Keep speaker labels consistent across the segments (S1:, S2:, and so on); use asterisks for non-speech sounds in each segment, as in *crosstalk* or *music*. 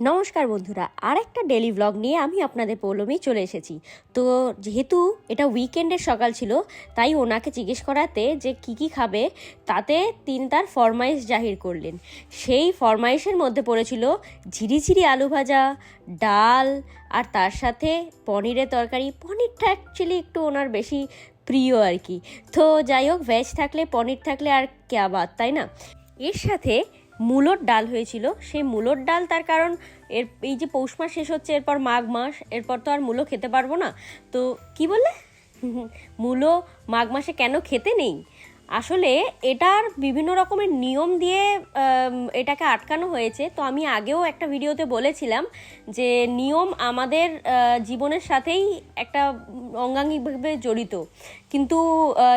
S1: নমস্কার বন্ধুরা আর একটা ডেলি ব্লগ নিয়ে আমি আপনাদের পৌলমী চলে এসেছি। তো যেহেতু এটা উইকেন্ডের সকাল ছিল, তাই ওনাকে জিজ্ঞেস করাতে যে কি কি খাবে, তাতে তিনি তার ফরমাইশ জাহির করলেন। সেই ফরমাইশের মধ্যে পড়েছিল ঝিরিঝিরি আলু ভাজা, ডাল, আর তার সাথে পনিরের তরকারি। পনিরটা অ্যাকচুয়ালি একটু ওনার বেশি প্রিয় আর কি। তো যাই হোক ভেজ থাকলে, পনির থাকলে আর ক্যা বাত তাই না? এর সাথে মূলোর ডাল হয়েছিল। সেই মূলোর ডাল তার কারণ এর এই যে পৌষ মাস শেষ হচ্ছে, এরপর মাঘ মাস, এরপর তো আর মূলো খেতে পারব না। তো কি বললে? *laughs* মূলো মাঘ মাসে কেন খেতে নেই? আসলে এটার বিভিন্ন রকমের নিয়ম দিয়ে এটাকে আটকানো হয়েছে। তো আমি আগেও একটা ভিডিওতে বলেছিলাম যে নিয়ম আমাদের জীবনের সাথেই একটা অঙ্গাঙ্গিকভাবে জড়িত। কিন্তু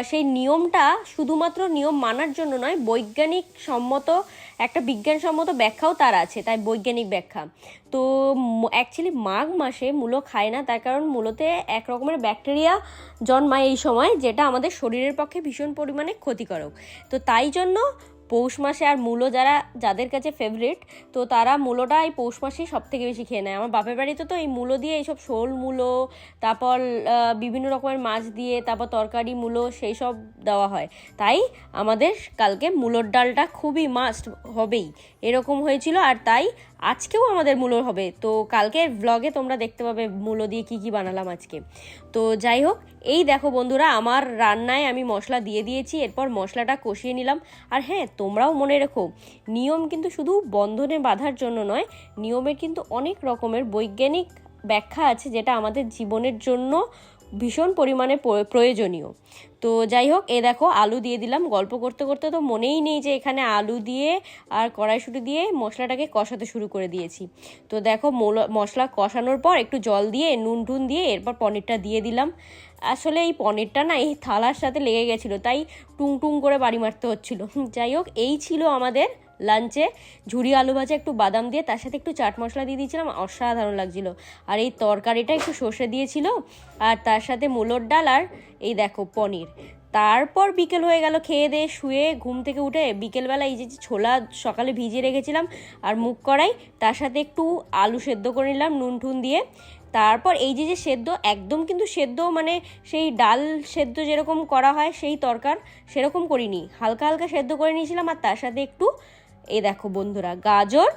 S1: সেই নিয়মটা শুধুমাত্র নিয়ম মানার জন্য নয়, বৈজ্ঞানিক সম্মত, একটা বিজ্ঞানসম্মত ব্যাখ্যাও তার আছে, তাই বৈজ্ঞানিক ব্যাখ্যা। তো অ্যাকচুয়ালি মাঘ মাসে মূলো খায় না, তার কারণ মূলোতে এক রকমের ব্যাকটেরিয়া জন্মায় এই সময়, যেটা আমাদের শরীরের পক্ষে ভীষণ পরিমাণে ক্ষতিকারক। তো তাই জন্য পৌষ মাসে আর মূলো যারা, যাদের কাছে ফেভারিট তো তারা মূলোটা এই পৌষ মাসেই সব থেকে বেশি খেয়ে নেয়। আমার বাপের বাড়িতে তো এই মূলো দিয়ে এইসব শোল মূলো, তারপর বিভিন্ন রকমের মাছ দিয়ে, তারপর তরকারি মূলো, সেই সব দেওয়া হয়। তাই আমাদের কালকে মূলোর ডালটা খুবই মাস্ট হবেই। এরকম হয়েছিল আর তাই আজকেও আমাদের মূলো হবে। তো কালকের ব্লগে তোমরা দেখতে পাবে মূলো দিয়ে কি কি বানালাম আজকে। তো যাই হোক, এই দেখো বন্ধুরা, আমার রান্নায় আমি মশলা দিয়ে দিয়েছি, এরপর মশলাটা কষিয়ে নিলাম। আর হ্যাঁ তোমরাও মনে রেখো, নিয়ম কিন্তু শুধু বন্ধনে বাঁধার জন্য নয়, নিয়মের কিন্তু অনেক রকমের বৈজ্ঞানিক ব্যাখ্যা আছে যেটা আমাদের জীবনের জন্য ভীষণ পরিমাণে প্রয়োজনীয়। তো যাই হোক, এ দেখো, আলু দিয়ে দিলাম। গল্প করতে করতে তো মনেই নেই যে এখানে আলু দিয়ে আর কড়াইশুঁটি দিয়ে মশলাটাকে কষাতে শুরু করে দিয়েছি। তো দেখো মশলা কষানোর পর একটু জল দিয়ে, নুন টুন দিয়ে এরপর পনিরটা দিয়ে দিলাম। আসলে এই পনিরটা না, এই থালার সাথে লেগে গেছিল, তাই টুং টুং করে বাড়ি মারতে হচ্ছিল। যাই হোক, এই ছিল আমাদের লাঞ্চে ঝুরি আলু ভাজা, একটু বাদাম দিয়ে, তার সাথে একটু চাট মশলা দিয়ে দিয়েছিলাম, অসাধারণ লাগছিল। আর এই তরকারিটা একটু সর্ষে দিয়েছিল, আর তার সাথে মূলোর ডাল আর এই দেখো পনির। তারপর বিকেল হয়ে গেল, খেয়ে দিয়ে শুয়ে ঘুম থেকে উঠে বিকেলবেলা এই যে ছোলা সকালে ভিজিয়ে রেখেছিলাম আর মুখ কড়াই, তার সাথে একটু আলু সেদ্ধ করে নিলাম, নুন টুন দিয়ে। তারপর এই যে যে সেদ্ধ, একদম কিন্তু সেদ্ধ মানে সেই ডাল সেদ্ধ যেরকম করা হয়, সেই তরকার সেরকম করিনি। হালকা হালকা সেদ্ধ করে নিয়েছিলাম আর তার সাথে একটু এই দেখো বন্ধুরা, গাজর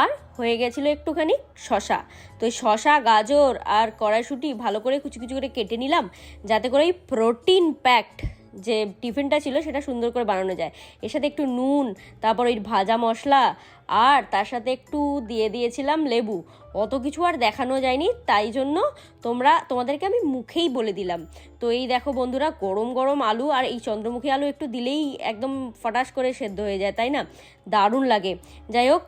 S1: আর হয়ে গেছিল একটুখানি শশা তো এই শশা গাজর আর কড়াইশুঁটি ভালো করে কুচি কুচি করে কেটে নিলাম, যাতে করে ওই প্রোটিন প্যাকড যে টিফিনটা ছিল সেটা সুন্দর করে বানানো যায়। এর সাথে একটু নুন, তারপর ওই ভাজা মশলা, আর তার সাথে একটু দিয়ে দিয়েছিলাম লেবু। অত কিছু আর দেখানো যায়নি, তাই জন্য তোমরা, তোমাদেরকে আমি মুখেই বলে দিলাম। তো এই দেখো বন্ধুরা, গরম গরম আলু আর এই চন্দ্রমুখী আলু একটু দিলেই একদম ফটাস করে সেদ্ধ হয়ে যায়, তাই না? দারুণ লাগে। যাই হোক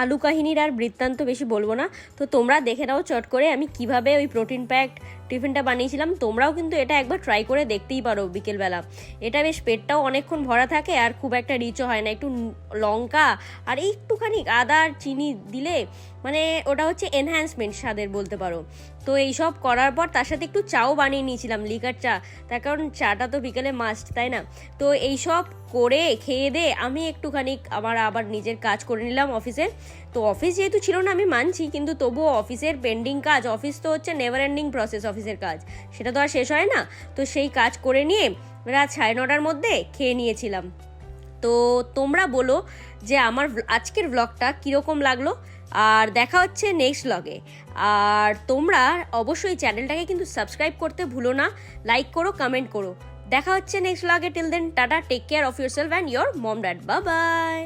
S1: আলু কাহিনীর আর বৃত্তান্ত বেশি বলব না। তো তোমরা দেখে নাও চট করে আমি কীভাবে ওই প্রোটিন প্যাক টিফিনটা বানিয়েছিলাম। তোমরাও কিন্তু এটা একবার ট্রাই করে দেখতেই পারো বিকেলবেলা। এটা বেশ পেটটাও অনেকক্ষণ ভরা থাকে আর খুব একটা রিচও হয় না। একটু লঙ্কা আর একটুখানি আদা আর চিনি দিলে মানে ওটা হচ্ছে এনহ্যান্সমেন্ট স্বাদের বলতে পারো। তো এইসব করার পর তার সাথে একটু চাও বানিয়ে নিয়েছিলাম লিকার চা। তার কারণ চাটা তো বিকেলে মাস্ট তাই না? তো এইসব করে খেয়ে দে, আমি একটুখানি আমার আবার নিজের কাজ করে নিলাম অফিসে তো অফিস যেহেতু ছিল না, আমি মানছি, কিন্তু তবুও অফিসের পেন্ডিং কাজ অফিস তো হচ্ছে নেভার এন্ডিং প্রসেস অফিসের কাজ। সেটা তো আর শেষ হয় না। তো সেই কাজ করে নিয়ে রাত সাড়ে নটার মধ্যে খেয়ে নিয়েছিলাম। তো তোমরা বলো যে আমার আজকের ব্লগটা কীরকম লাগল? আর দেখা হচ্ছে নেক্সট লগে আর তোমরা অবশ্যই চ্যানেলটাকে কিন্তু সাবস্ক্রাইব করতে ভুলো না লাইক করো কমেন্ট করো। দেখা হচ্ছে নেক্সট লগে till then tata take care of yourself and your mom dad বা বাই